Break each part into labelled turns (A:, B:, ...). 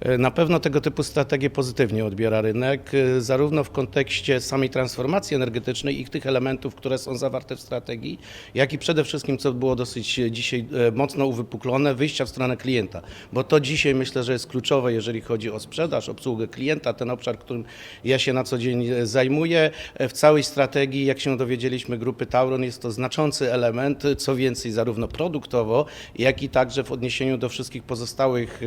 A: E, Na pewno tego typu strategie pozytywnie odbiera rynek, e, zarówno w kontekście samej transformacji energetycznej i tych elementów, które są zawarte w strategii, jak i przede wszystkim, co było dosyć e, dzisiaj mocno uwypuklone, wyjścia w stronę klienta. Bo to dzisiaj myślę, że jest kluczowe, jeżeli chodzi o sprzedaż, obsługę klienta, ten obszar, którym ja się na co dzień zajmuję. W całej strategii, jak się dowiedzieliśmy grupy Tauron, jest to znaczący element, co więcej, zarówno produktowo, jak i także w odniesieniu do wszystkich pozostałych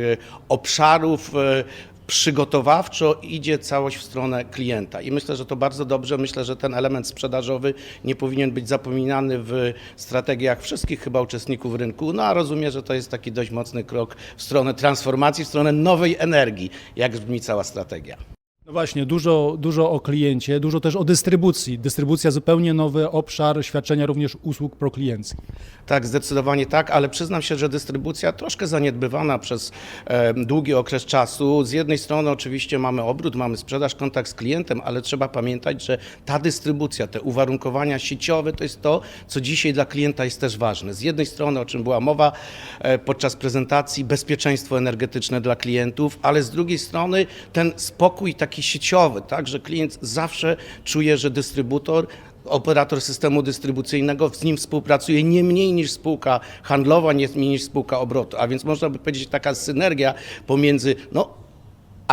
A: obszarów. E, Przygotowawczo idzie całość w stronę klienta i myślę, że to bardzo dobrze. Myślę, że ten element sprzedażowy nie powinien być zapominany w strategiach wszystkich chyba uczestników rynku. No a rozumiem, że to jest taki dość mocny krok w stronę transformacji, w stronę nowej energii, jak brzmi cała strategia.
B: No właśnie, dużo, dużo o kliencie, dużo też o dystrybucji. Dystrybucja zupełnie nowy obszar świadczenia również usług proklienckich.
A: Tak, zdecydowanie tak, ale przyznam się, że dystrybucja troszkę zaniedbywana przez e, długi okres czasu. Z jednej strony oczywiście mamy obrót, mamy sprzedaż, kontakt z klientem, ale trzeba pamiętać, że ta dystrybucja, te uwarunkowania sieciowe to jest to, co dzisiaj dla klienta jest też ważne. Z jednej strony, o czym była mowa e, podczas prezentacji, bezpieczeństwo energetyczne dla klientów, ale z drugiej strony ten spokój taki sieciowy, tak, że klient zawsze czuje, że dystrybutor operator systemu dystrybucyjnego z nim współpracuje nie mniej niż spółka handlowa, nie mniej niż spółka obrotu. A więc można by powiedzieć taka synergia pomiędzy no,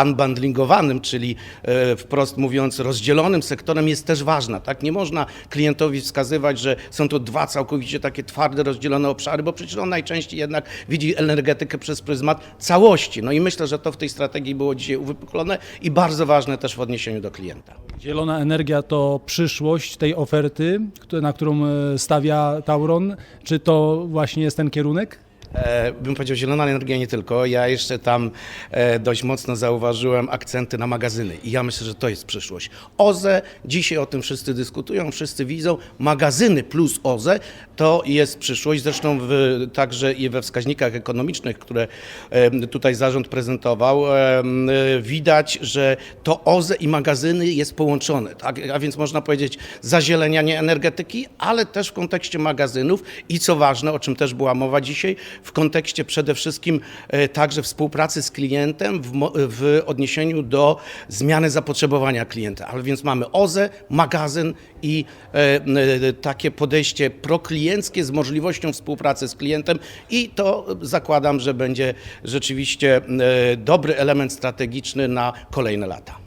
A: unbundlingowanym, czyli e, wprost mówiąc rozdzielonym sektorem jest też ważna. Tak? Nie można klientowi wskazywać, że są to dwa całkowicie takie twarde, rozdzielone obszary, bo przecież on najczęściej jednak widzi energetykę przez pryzmat całości. No i myślę, że to w tej strategii było dzisiaj uwypuklone i bardzo ważne też w odniesieniu do klienta.
B: Zielona energia to przyszłość tej oferty, na którą e, stawia Tauron. Czy to właśnie jest ten kierunek?
A: E, bym powiedział zielona energia nie tylko. Ja jeszcze tam e, dość mocno zauważyłem akcenty na magazyny i ja myślę, że to jest przyszłość. OZE, dzisiaj o tym wszyscy dyskutują, wszyscy widzą, magazyny plus OZE to jest przyszłość. Zresztą w, także i we wskaźnikach ekonomicznych, które tutaj zarząd prezentował, widać, że to OZE i magazyny jest połączone. Tak? A więc można powiedzieć zazielenianie energetyki, ale też w kontekście magazynów i co ważne, o czym też była mowa dzisiaj, w kontekście przede wszystkim e, także współpracy z klientem w, mo- w odniesieniu do zmiany zapotrzebowania klienta. Ale więc mamy OZE, magazyn i e, e, takie podejście proklienckie z możliwością współpracy z klientem i to zakładam, że będzie rzeczywiście e, dobry element strategiczny na kolejne lata.